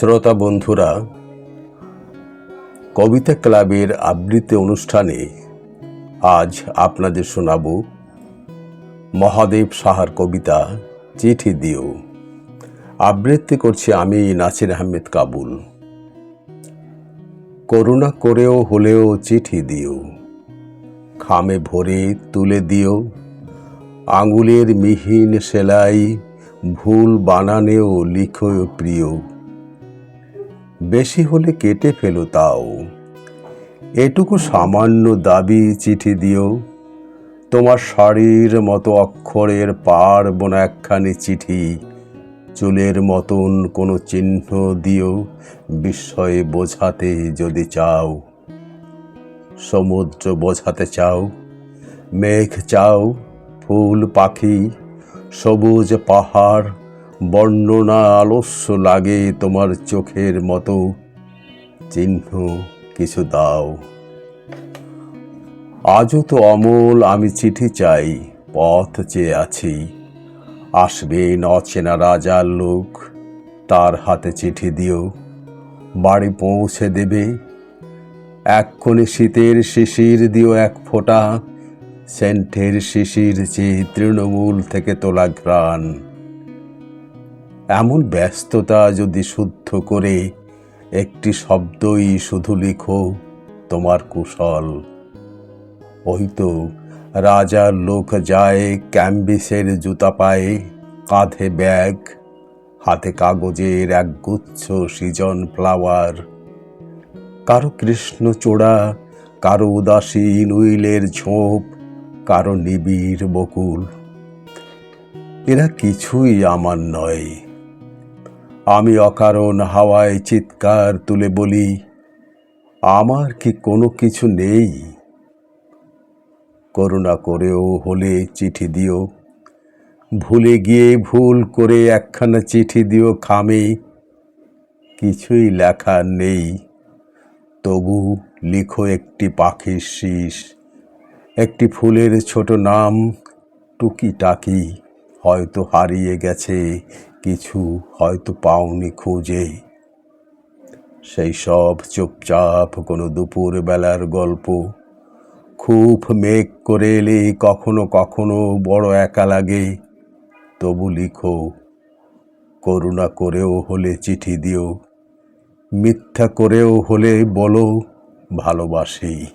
শ্রোতা বন্ধুরা, কবিতা ক্লাবের আবৃত্তি অনুষ্ঠানে আজ আপনাদের শোনাব মহাদেব সাহার কবিতা চিঠি দিও। আবৃত্তি করছি আমি নাসির আহমেদ কাবুল। করুণা করেও হলেও চিঠি দিও। খামে ভরে তুলে দিও। আঙুলের মিহিন সেলাই ভুল বানানেও লিখো প্রিয়। বেশি হলে কেটে ফেলো তাও। এটুকু সামান্য দাবি, চিঠি দিও। তোমার শাড়ির মতো অক্ষরের পার বোনা একখানি চিঠি, চুলের মতন কোনো চিহ্ন দিও, বিস্ময়ে বোঝাতে যদি চাও। সমুদ্র বোঝাতে চাও, মেঘ চাও, ফুল পাখি, সবুজ পাহাড় বর্ণনা আলস্য লাগে তোমার চোখের মতো। চিহ্ন কিছু দাও। আজও তো অমল, আমি চিঠি চাই, পথ চেয়ে আছি। আসবেন অচেনা রাজার লোক, তার হাতে চিঠি দিও। বাড়ি পৌঁছে দেবে এক্ষণে শীতের শিশির দিও এক ফোঁটা। সেন্টের শিশির চেয়ে তৃণমূল থেকে তোলা ঘ্রাণ। এমন ব্যস্ততা যদি শুদ্ধ করে, একটি শব্দই শুধু লিখো, তোমার কুশল। ওই তো রাজার লোক যায় ক্যাম্বিসের জুতা পায়ে, কাঁধে ব্যাগ, হাতে কাগজের এক গুচ্ছ সৃজন ফ্লাওয়ার। কারও কৃষ্ণ কৃষ্ণচূড়া কারও উদাসীন উইলের ঝোপ, কারও নিবিড় বকুল। এরা কিছুই আমার নয়। আমি অকারণ হাওয়ায় চিৎকার তুলে বলি, আমার কি কোনো কিছু নেই? করুণা করেও হলে চিঠি দিও। ভুলে গিয়ে ভুল করে একখানা চিঠি দিও খামে। কিছুই লেখা নেই। তবু লিখো একটি পাখির শীষ। একটি ফুলের ছোট নাম টুকিটাকি, হয়তো হারিয়ে গেছে। কিছু হয়তো পাওনি খুঁজে। সেই সব চুপচাপ কোনো দুপুর বেলার গল্প। খুব মেঘ করে এলে কখনো কখনো বড় একা লাগে। তবু লিখো, করুণা করেও হলে চিঠি দিও, মিথ্যা করেও হলে বলো, ভালোবাসি।